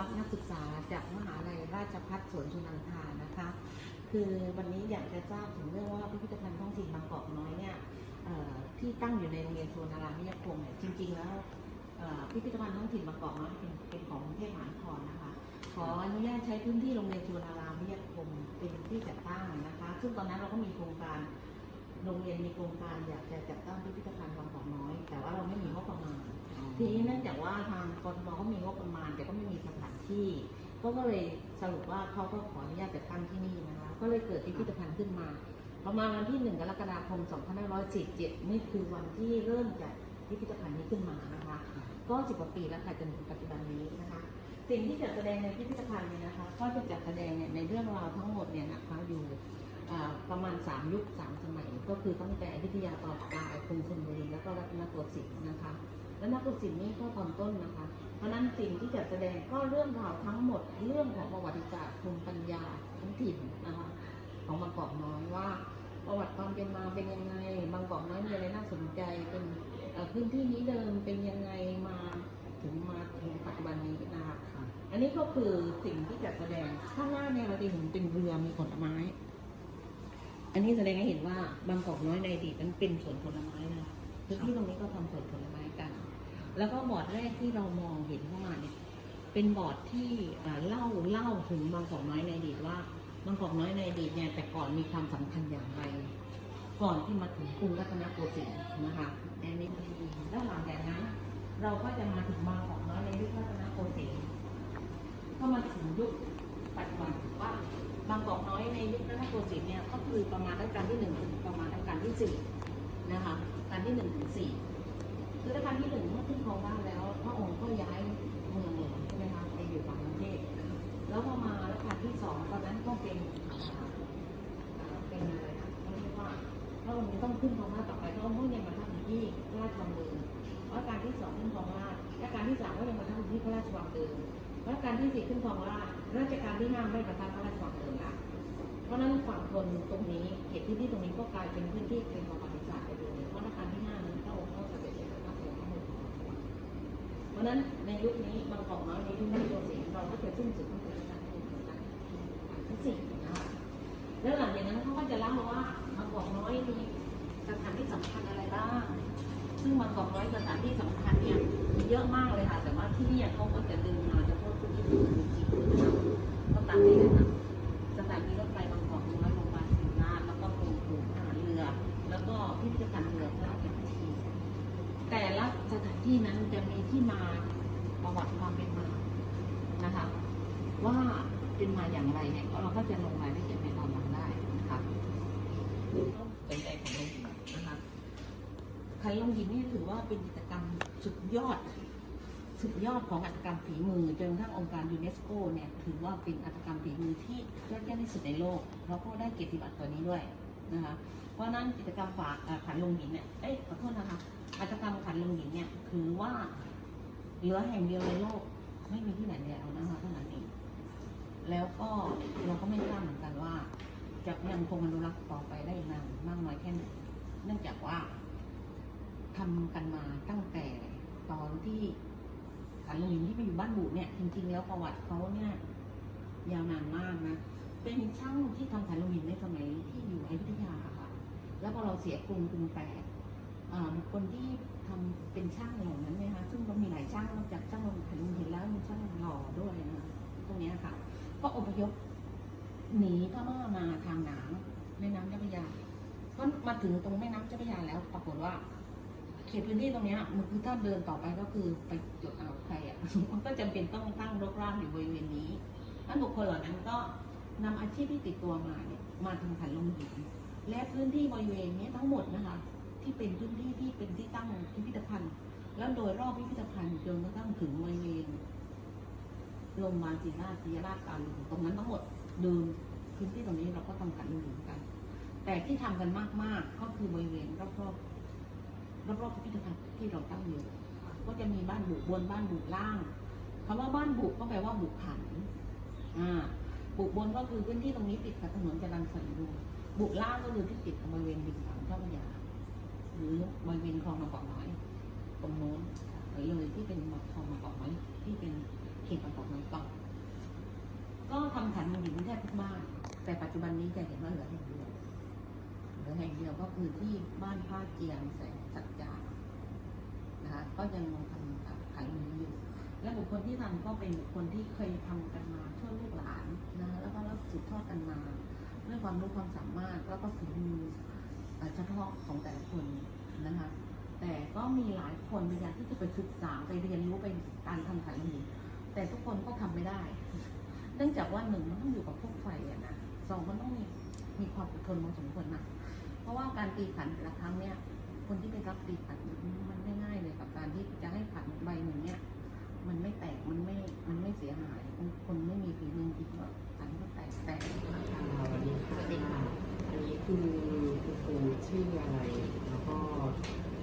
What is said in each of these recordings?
ราชพัฒสวนสุนันทานะคะ คือวันนี้อยากจะทราบถึงเรื่องว่าพิพิธภัณฑ์ท้องถิ่นบางกอกน้อยเนี่ยที่ตั้งอยู่ในโรงเรียนสวนารามวิทยาคมเนี่ยจริง ๆ แล้วพิพิธภัณฑ์ท้องถิ่นบางกอกน้อยเป็นของกรุงเทพมหานครนะคะ ขออนุญาตใช้พื้นที่โรงเรียนสวนารามวิทยาคมเป็นที่จัดตั้งนะคะ ซึ่งตอนนั้นเราก็มีโครงการโรงเรียนมีโครงการอยากจะจัด ทีนี้เนื่องจากว่าทางกรทมเขามีงบประมาณ แต่ก็ไม่มีสถานที่ ก็ก็เลยสรุปว่าเขาก็ขออนุญาตจัดตั้งที่นี่นะคะ ก็เลยเกิดพิพิธภัณฑ์ขึ้นมา ประมาณวันที่ 1 กรกฎาคม 2547 นี่คือวันที่เริ่มจัดพิพิธภัณฑ์นี้ขึ้นมานะคะ ก็สิบกว่าปีแล้วค่ะจนถึงปัจจุบันนี้นะคะ สิ่งที่จัดแสดงในพิพิธภัณฑ์เนี่ยนะคะ ก็จะจัดแสดงเนี่ยในเรื่องราวทั้งหมดเนี่ยนะคะอยู่ประมาณ 3 ยุค 3 สมัย ก็คือตั้งแต่อยุธยาตอนปลายกรุงธนบุรีแล้วก็รัตนโกสินทร์นะคะ และนักศิลป์นี่ก็ตอนต้นนะคะ เพราะนั้นสิ่งที่จัดแสดงก็เรื่องราวทั้งหมดเรื่องของประวัติศาสตร์ภูมิปัญญาท้องถิ่นนะคะของบางกอกน้อยว่า ประวัติความเป็นมาเป็นยังไง บางกอกน้อยมีอะไรน่าสนใจเป็นพื้นที่นี้เดิมเป็นยังไงมาถึงมาถึงปัจจุบันนี้นะคะอันนี้ก็คือสิ่งที่จัดแสดงข้างหน้าเนี่ยเราจะเห็นเป็นเรือมีผลไม้ อันนี้แสดงให้เห็นว่าบางกอกน้อยในอดีตนั้นเป็นสวนผลไม้นะพื้นที่ตรงนี้ก็ทำสวนผลไม้ แล้วก็บอร์ดแรกที่เรามองเห็นเข้าเนี่ยเป็นบอร์ดที่เล่าเล่าถึงบางกอกน้อยในอดีตว่าบางกอกน้อยในอดีตเนี่ยแต่ก่อนมีความสำคัญอย่างไร ก่อนที่มาถึงกรุงรัตนโกสินทร์นะคะอันนี้เป็นดีแล้วหลังจากนั้น เราก็จะมาถึงบางกอกน้อยในยุครัตนโกสินทร์ก็มาถึงยุคปัจจุบันว่าบางกอกน้อยในยุครัตนโกสินทร์เนี่ยก็คือประมาณรัชกาลที่หนึ่งถึงประมาณรัชกาลที่สี่นะคะรัชกาลที่หนึ่งถึงสี่ คือรัชกาลที่หนึ่งเมื่อขึ้นครองราชย์แล้ว พระองค์ก็ย้ายเมืองหลวงใช่ไหมคะไปอยู่ฝั่งกรุงเทพแล้วพอมารัชกาลที่สองตอนนั้นก็เป็นอ่าเป็นอะไรนะเขาเรียกว่าพระองค์จะต้องขึ้นครองราชย์ต่อไปพระองค์ก็ยังมาทำอยู่ที่ราชวังเดิมรัชกาลที่สองขึ้นครองราชย์รัชกาลที่สามก็ยังมาทำอยู่ที่พระราชวังเดิมรัชกาลที่สี่ขึ้นครองราชย์รัชกาลที่ห้าไม่ประทับพระราชวังเดิมละเพราะนั้นฝั่งทนตรงนี้เขตพื้นที่ตรงนี้ก็กลายเป็นพื้นที่เป็นประวัติศาสตร์ไปเลยเพราะรัชกาลที่ห้านั้นพระองค์ก็เสด็จไปประทับอยู่ที่เมือง เพ ราะนั้นในยุคนี้บางกอกน้อยในยุคนั้นโยสิงเราก็จะสิ้นสุดตั้งกาลที่หนึ่งรัชกาลที่สี่นะคะแล้วหลังจากนั้นเขาก็จะเล่าว่าบางกอกน้อยมีสถานที่สำคัญอะไรบ้าง ซึ่งบางกอกน้อยสถานที่สำคัญเนี่ยมีเยอะมากเลยค่ะ แต่ว่าที่นี่เขาก็จะดึงมาเฉพาะที่ที่ดูจริงๆนะคะก็ตามนี้เลยนะ ที่นั้นจะมีที่มาประวัติความเป็นมานะคะ ว่าเป็นมาอย่างไรเนี่ยเราก็จะลงรายละเอียดในตอนหลังได้นะคะเป็นใจของลงหินนะคะขันลงหินนี่ถือว่าเป็นกิจกรรมสุดยอด สุดยอดของอัตกรรมฝีมือจนทั่งองค์การยูเนสโกเนี่ยถือว่าเป็นอัตกรรมฝีมือที่ยอดเยี่ยมที่สุดในโลกแล้วก็ได้เกียรติบัตรตัวนี้ด้วยนะคะ เพราะนั้นกิจกรรมฝากเอ่อขันลงหินเนี่ยเอ้ยขอโทษนะคะ กิจกรรมขันลงหินเนี่ยถือว่าเหลือแห่งเดียวในโลกไม่มีที่ไหนแล้วนะคะเท่านั้นเองแล้วก็เราก็ไม่ทราบเหมือนกันว่าจะยังคงอนุรักษ์ต่อไปได้นานมากน้อยแค่ไหนเนื่องจากว่าทำกันมาตั้งแต่ตอนที่ขันลงหินที่ไปอยู่บ้านบุเนี่ย จริง ๆ แล้วประวัติเขาเนี่ยยาวนานมากนะเป็นช่างที่ทำขันลงหินในสมัยที่อยู่อยุธยาค่ะ แล้วพอเราเสียกรุงกรุงแตก คคลที่ทำเป็นช่างเหล่านั้นนะคะซึ่งเรามีหลายช่างนอกจากช่างลงขันลงหินแล้วมีช่างหล่อด้วยนะตรงนี้ค่ะ ก็อพยพหนีพม่ามาทางน้ำแม่น้ำเจ้าพระยาก็มาถึงตรงแม่น้ำเจ้าพระยาแล้วปรากฏว่าเขตพื้นที่ตรงนี้มันคือถ้าเดินต่อไปก็คือไปจุดอ่าวไทยอะมันก็จำเป็นต้องตั้งรกรากอยู่บริเวณนี้ท่านบุคคลเหล่านั้นก็นำอาชีพที่ติดตัวมาเนี่ยมาทำขันลงหินและพื้นที่บริเวณนี้ทั้งหมดนะคะ ที่เป็นพื้นที่ที่เป็นที่ตั้งพิพิธภัณฑ์ แล้วโดยรอบพิพิธภัณฑ์จนกระทั่งถึงบริเวณโรงพยาบาลศิริราชศิริราชการตรงนั้นทั้งหมดเดิมพื้นที่ตรงนี้เราก็ทำขันลงหินกัน แต่ที่ทำกันมากๆก็คือบริเวณรอบๆรอบๆพิพิธภัณฑ์ที่เราตั้งอยู่ ก็จะมีบ้านบุบนบ้านบุล่างคำว่าบ้านบุก็แปลว่าบุขันอ่าบุบนก็คือพื้นที่ตรงนี้ติดกับถนนจรัญสนิรูบุล่างก็คือที่ติดกับบริเวณริมฝั่งเจ้าพระยา หรือบริเวณคลองมะกอกน้อย ตรงโน้นเลยที่เป็นคลองมะกอกน้อยที่เป็นเขตบางกอกน้อยก่อก็ทำำขันมันอยู่แทบทุกบ้าน แต่ปัจจุบันนี้จะเห็นว่าเหลือแห่งเดียวเหลือแห่งเดียวก็คือที่บ้านผ้าเจียงแสงสัจจานะคะก็ยังทำขายมืออยู่ และบุคคลที่ทำก็เป็นบุคคลที่เคยทำกันมาช่วยลูกหลานนะแล้วก็รับสืบทอดกันมา ด้วยความรู้ความสามารถแล้วก็ฝีมือเฉพาะของแต่ละคน นะคะ แต่ก็มีหลายคนพยายามที่จะไปศึกษาไปเรียนรู้ไปการทำขายมือแต่ทุกคนก็ทำไม่ได้ เนื่องจากว่าหนึ่งมันต้องอยู่กับพวกไฟอะนะสองมันต้องมีมีความอดทนพอสมควรนะเพราะว่าการตีขันแต่ละครั้งเนี่ย คนที่ไปรับตีขันมันไม่ง่ายเลยกับการที่จะให้ขันใบหนึ่งเนี่ย มันไม่แตกมันไม่มันไม่เสียหายคนไม่มีฝีมือจริงก็ขันก็แตกแตกอ่าวันนี้ค่ะ อันนี้คือคุณครูชื่ออะไร แล้วก็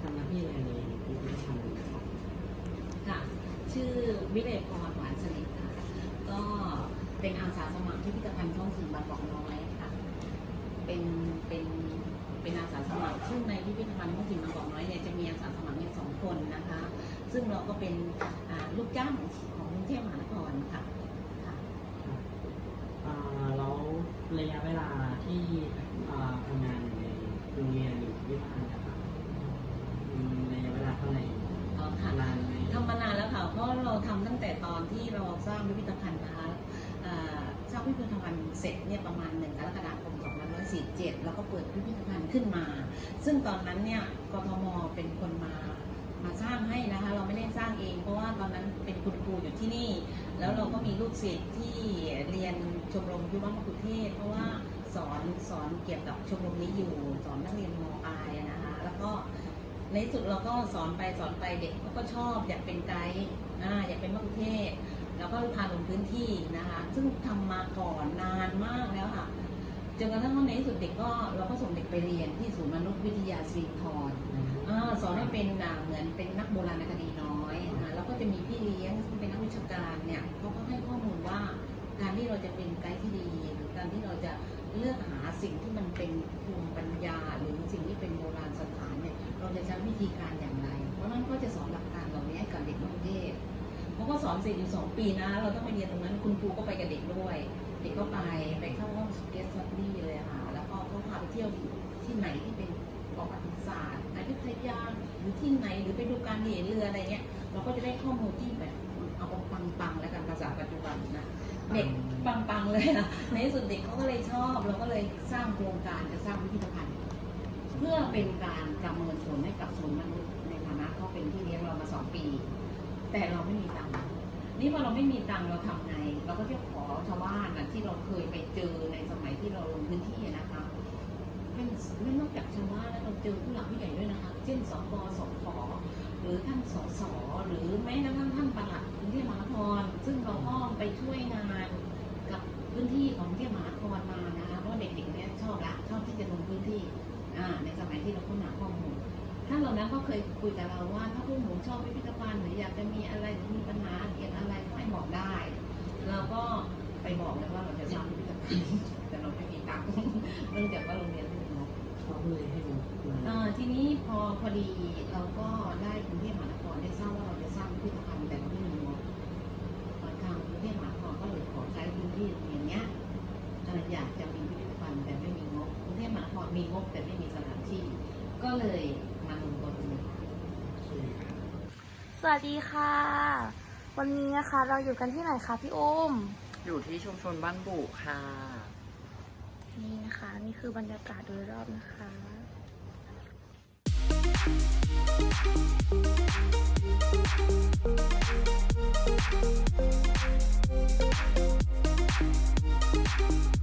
ทำหน้าที่อะไรในพิพิธภัณฑ์นี้ครับค่ะชื่อวิเลพรหวานสนิทค่ะก็เป็นอาสาสมัครที่พิพิธภัณฑ์ท้องถิ่นบางกอกน้อยค่ะเป็นเป็นเป็นอาสาสมัครซึ่งในพิพิธภัณฑ์ท้องถิ่นบางกอกน้อยเนี่ยจะมีอาสาสมัครเนี่ยสองคนนะคะ ซึ่งเราก็เป็นลูกจ้างของกรุงเทพมหานครค่ะ อ่าแล้ว ระยะเวลาที่อ่าทำงานอยู่ในโรงเรียนหรือพิพิธภัณฑ์นะครับอืมระยะเวลาเท่าไหร่อ๋อค่ะ นานไหมทำมานานแล้วค่ะ เพราะเราทำตั้งแต่ตอนที่เราสร้างพิพิธภัณฑ์นะคะอ่าสร้างพิพิธภัณฑ์เสร็จเนี่ยประมาณหนึ่งกรกฎาคม 2547 แล้วก็เปิดพิพิธภัณฑ์ขึ้นมา ซึ่งตอนนั้นเนี่ยกทมเป็นคนมา มาสร้างให้นะคะ เราไม่ได้สร้างเอง เพราะว่าตอนนั้นเป็นคุณครูอยู่ที่นี่ แล้วเราก็มีลูกศิษย์ที่เรียนชมรมยุวมกุเทศ เพราะว่าสอนสอนเกี่ยวกับชมรมนี้อยู่สอนนักเรียนมปลายอนะคะ แล้วก็ในสุดเราก็สอนไปสอนไปเด็กเขาก็ชอบอยากเป็นไกด์อยากเป็นมะกุเทศ แล้วก็พาลงพื้นที่นะคะ ซึ่งทำมาก่อนนานมากแล้วค่ะ จนกระทั่งว่าในที่สุดเด็กก็เราก็ส่งเด็กไปเรียนที่ศูนย์มนุษยวิทยาสิรินทรอ่าสอนให้เป็นอ่าเหมือนเป็นนักโบราณคดีน้อยอ่าแล้วก็จะมีพี่เลี้ยงซึ่งเป็นนักวิชาการเนี่ยเขาก็ให้ข้อมูลว่าการที่เราจะเป็นไกด์ที่ดีหรือการที่เราจะเลือกหาสิ่งที่มันเป็นภูมิปัญญา หรือสิ่งที่เป็นโบราณสถานเนี่ยเราจะใช้วิธีการอย่างไร เพราะฉะนั้นก็จะสอนหลักการเหล่านี้ให้กับเด็กมัธยมเพราะว่าสอนเสร็จอยู่สองปีนะ เราต้องไปเรียนตรงนั้นคุณครูก็ไปกับเด็กด้วย เด็กก็ไปไปเข้าห้องสเก็ตสตัดดี้เลยค่ะ แล้วก็เขาพาไปเที่ยวที่ไหนที่เป็นประวัติศาสตร์อยุธยาหรือที่ไหนหรือไปดูการเหเรืออะไรเงี้ย เราก็จะได้ข้อมูลที่แบบเอาปังๆแล้วกันภาษาปัจจุบันนะเด็กปังๆเลยนะในที่สุดเด็กเขาก็เลยชอบเราก็เลยสร้างโครงการจะสร้างพิพิธภัณฑ์เพื่อเป็นการประเมินผลให้กับศูนย์มนุษย์ในฐานะเขาเป็นที่เลี้ยงเรามาสองปี แต่เราไม่มีตังค์ นี่พอเราไม่มีตังเราทำไง เราก็จะขอชาวบ้านนะที่เราเคยไปเจอในสมัยที่เราลงพื้นที่นะคะเป็นไม่นอกจากชาวบ้านแล้วเราเจอผู้หลักผู้ใหญ่ด้วยนะคะ เช่นสกสขหรือท่านสสหรือแม้กระทั่งท่านปลัดกรุงเทพมหานครซึ่งเราก็ไปช่วยงานกับพื้นที่ของกรุงเทพมหานครมานะคะเพราะเด็กๆเนี่ยชอบละชอบที่จะลงพื้นที่อ่าในสมัยที่เราค้นหาข้อมูล ท่านเหล่านั้นก็เคยคุยกับเราว่า ถ้าพวกหนูชอบพิพิธภัณฑ์หรืออยากจะมีอะไรหรือมีปัญหาเกี่ยวกับอะไรก็ให้บอกได้เราก็ไปบอกเลยว่าเราจะสร้างพิพิธภัณฑ์แต่เราไม่มีตังค์เนื่องจากว่าโรงเรียนไม่มีงบเขาเลยให้ดูมาเอ่อทีนี้พอพอดีเราก็ได้กรุงเทพมหานครได้ทราบว่าเราจะสร้างพิพิธภัณฑ์แต่เราไม่มีงบเอ่อทางกรุงเทพมหานครก็เลยขอใช้พื้นที่โรงเรียนเนี้ยเอ่ออยากจะมีพิพิธภัณฑ์แต่ไม่มีงบกรุงเทพมหานครมีงบแต่ไม่มีสถานที่ ก็เลย มาลงทุนตรงนี้สวัสดีค่ะ วันนี้นะคะเราอยู่กันที่ไหนคะพี่อุ้มอยู่ที่ชุมชนบ้านบุค่ะ นี่นะคะ นี่คือบรรยากาศโดยรอบนะคะ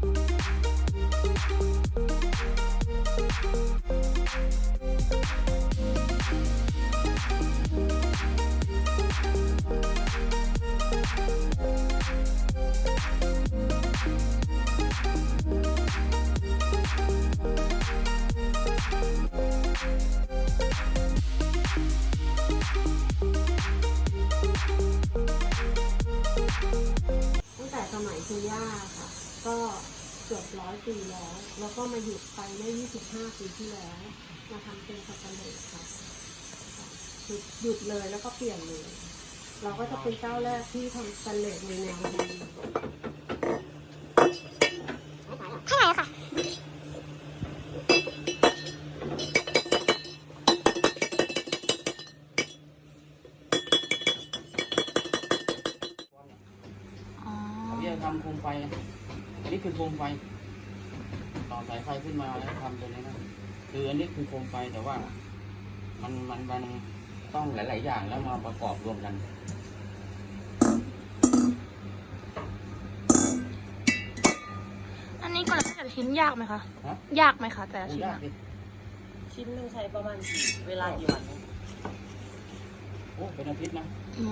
ตั้งาหยุดไปเมื่อ 25 ปีที่แล้ว มาทำเป็นสับปะเลอค่ะหยุดเลยแล้วก็เปลี่ยนเลย เราก็จะเป็นเจ้าแรกที่ทำสับปะเลอในแนวนี้เท่ไหร่ค่ะอ๋อ ผมจะทำโคมไฟนะอันนี้คือโคมไฟ ขึ้นมาแล้วทำตัวนี้นะคืออันนี้คือโคมไฟแต่ว่า มันมันมันต้องหลาย ๆ อย่างแล้วมาประกอบรวมกันอันนี้ก่อนแต่ละชิ้นยากไหมคะ ฮะยากไหมคะแต่ละโอ้ชิ้นยากอะดิชิ้นหนึ่งใช้ประมาณกี่เวลากี่วันโอ้เป็นอาทิตย์นะอ๋อ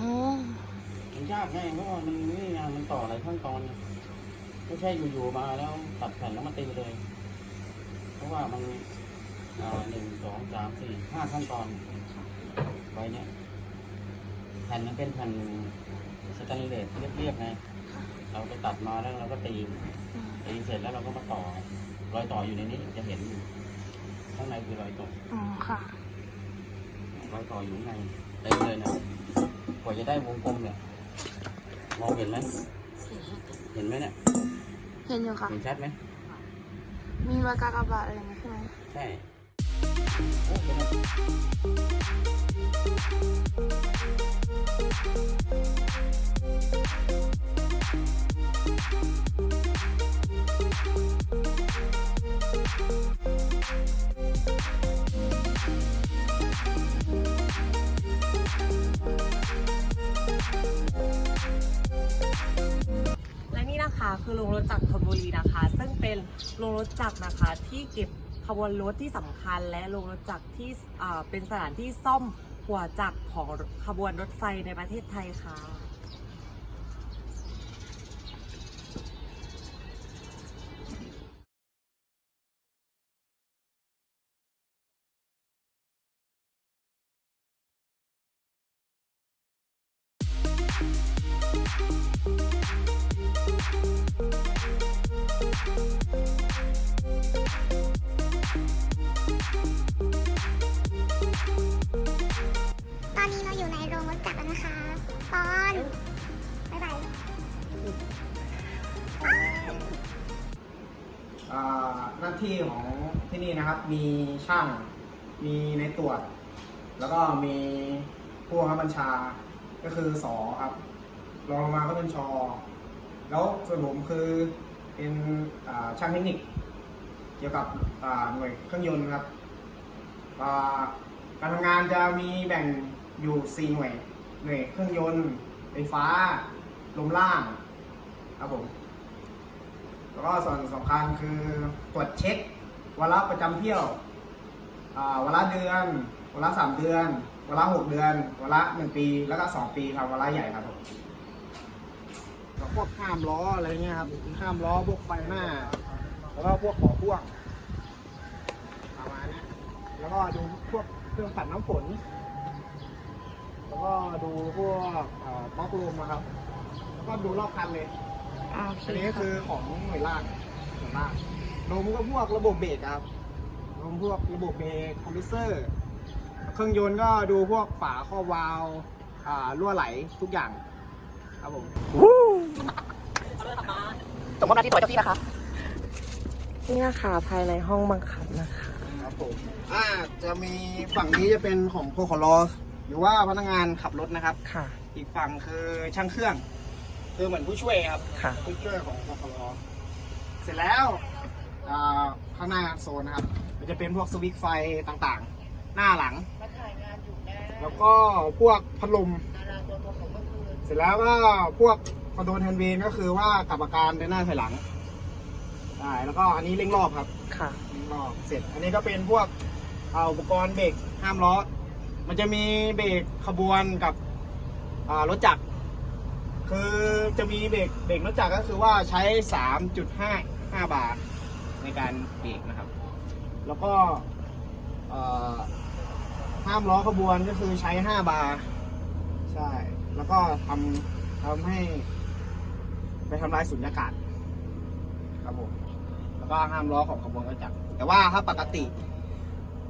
มันยากไงเพราะว่ามันนี่ไงมันต่อหลายขั้นตอนไงไม่ใช่อยู่ ๆ มาแล้วตัดแผ่นแล้วมาตีเลยเพ ราะว่ามันอ่าหนึ่งสองสามสี่ห้าขั้นตอนไว้เนี่ยแผ่นมันเป็นแผ่นสแตนเลสเรียบๆไงเราไปตัดมาแล้วเราก็ตีอืมตีเสร็จแล้วเราก็มาต่อรอยต่ออยู่ในนี้จะเห็นอยู่ข้างในคือรอยต่ออ๋อค่ะรอยต่ออยู่ข้างในเต็มเลยนะกว่าจะได้วงกลมเนี่ยมองเห็นไหมเห็นไหมเนี่ยเห็นอยู่ค่ะเห็นชัดไหม มีรอยกากบาทอะไรอย่างเงี้ยใช่ไหมใช่ คือโรงรถจักรธนบุรีนะคะ ซึ่งเป็นโรงรถจักรนะคะที่เก็บขบวนรถที่สำคัญ และโรงรถจักรที่เป็นสถานที่ซ่อมหัวจักรของขบวนรถไฟในประเทศไทยค่ะ ตอนนี้เราอยู่ในโรงรถจักรแล้วนะคะปอน บ๊ายบาย อ่าหน้าที่ของที่นี่นะครับ มีช่าง มีในตรวจ แล้วก็มีผู้บังคับบัญชา ก็คือสอครับรองลงมาก็เป็นชอ แล้วส่วนผมคือเป็นช่างเทคนิค เกี่ยวกับหน่วยเครื่องยนต์ครับการทำงานจะมีแบ่งอยู่ 4 หน่วย หน่วยเครื่องยนต์ ไฟฟ้า ลมล่าง ครับผม แล้วก็ส่วนสำคัญคือตรวจเช็ควาระประจำเที่ยวอ่าวาระเดือนวาระสามเดือนวาระหกเดือนวาระหนึ่งปี แล้วก็สองปีครับวาระใหญ่ครับผม พวกห้ามล้ออะไรเงี้ยครับห้ามล้อพวกไฟหน้า แล้วก็พวกขอพ่วงประมาณนี้แล้วก็ดูพวกเครื่องปั่นน้ำฝน แล้วก็ดูพวกเอ่อบล็อกลมนะครับ แล้วก็ดูรอบคันเลยอ่าโอเคอันนี้ก็ค่ะคือของหน่วยล่างหน่วยล่างลมก็พวกระบบเบรกครับลมพวกระบบเบรกคอมพิวเซอร์ เครื่องยนต์ก็ดูพวกฝาข้อวาล์วอ่ารั่วไหลทุกอย่าง ครับผมสมมติหน้าที่ตัวเจ้าที่นะคะ นี่นะคะภายในห้องบังคับนะคะ ครับผมอ่าจะมีฝั่งนี้จะเป็นของพวกขอรอหรือว่าพนักงานขับรถนะครับ ค่ะ อีกฝั่งคือช่างเครื่อง คือเหมือนผู้ช่วยครับค่ะ ผู้ช่วยของพคลเสร็จแล้วอ่าข้างหน้าโซนนะครับมันจะเป็นพวกสวิตช์ไฟต่างๆ หน้าหลัง แล้วก็พวกพัดลม เสร็จแล้วก็พวกคอนโดนแฮนด์เวนก็คือว่ากลับอาการเดินหน้าถอยหลังใช่แล้วก็อันนี้เร่งรอบครับค่ะ เร่งรอบเสร็จ อันนี้ก็เป็นพวกอ่าอุปกรณ์เบรกห้ามล้อ มันจะมีเบรกขบวนกับอ่ารถจักร คือจะมีเบรกเบรกรถจักรก็คือว่าใช้ 3.5 5 บาร์ในการเบรกนะครับ แล้วก็เอ่อห้ามล้อขบวนก็คือใช้ 5 บาร์ใช่ แล้วก็ทำทำให้ ไปทำลายสุญญากาศครับผมแล้วก็ห้ามล้อของขบวนรถจักรแต่ว่าถ้าปกติ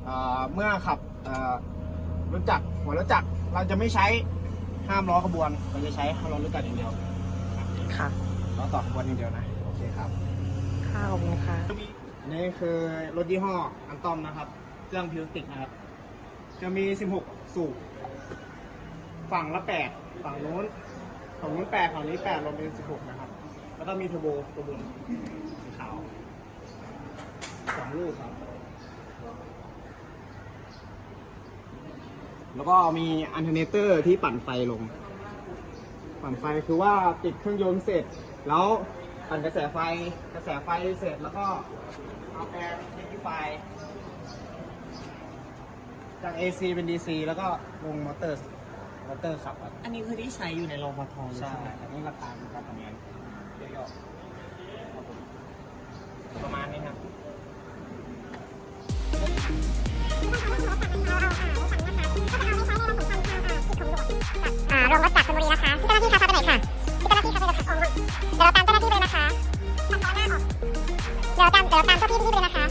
เอ่อเมื่อขับเอ่อรถจักรหัวรถจักรเราจะไม่ใช้ห้ามล้อขบวน เราจะใช้ห้ามล้อรถจักรอย่างเดียวค่ะล้อต่อขบวนอย่างเดียวนะโอเคครับค่ะขอบคุณค่ะอันนี้คือรถยี่ห้ออันตอมนะครับ เครื่องพิวติกนะครับ จะมี 16 สูบฝั่งละ 8 ฝั่งนู้นฝั่งนู้น8ฝั่งนี้8รวมเป็น16นะครับ แล้วก็มีเทอร์โบตัวบนสีขาวสองลูกครับ แล้วก็มีอันเทอร์เนเตอร์ที่ปั่นไฟลง ปั่นไฟคือว่าติดเครื่องยนต์เสร็จ แล้วปั่นกระแสไฟกระแสไฟเสร็จแล้วก็เอาแอร์เรติฟายจาก AC เป็น DC แล้วก็ลงมอเตอร์ มอเตอร์ขับครับอันนี้คือที่ใช้อยู่ในโรงพยาบาลใช่อันนี้หลักการการทำงานย่อๆประมาณนี้ครับ อ่าโรงรถจากชลบุรีนะคะที่เจ้าหน้าที่พาไปไหนค่ะที่เจ้าหน้าที่พาไปเลยค่ะเดี๋ยวเราตามเจ้าหน้าที่ไปเลยนะคะทำล้อหน้าออกเดี๋ยวเราตามเดี๋ยวเราตามเจ้าที่ที่นี่ไปเลยนะคะ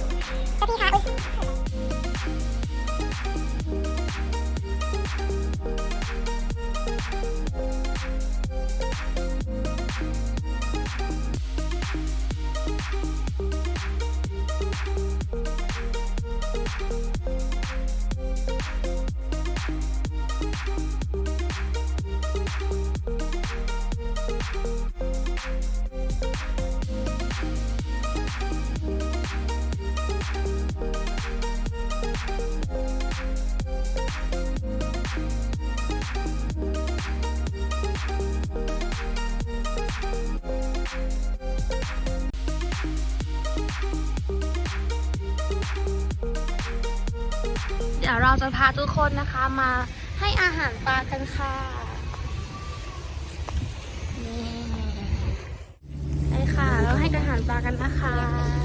ี๋ยวเราจะพาทุกคนนะคะมาให้อาหารปลากันค่ะนี่ค่ะ เราให้อาหารปลากันนะคะ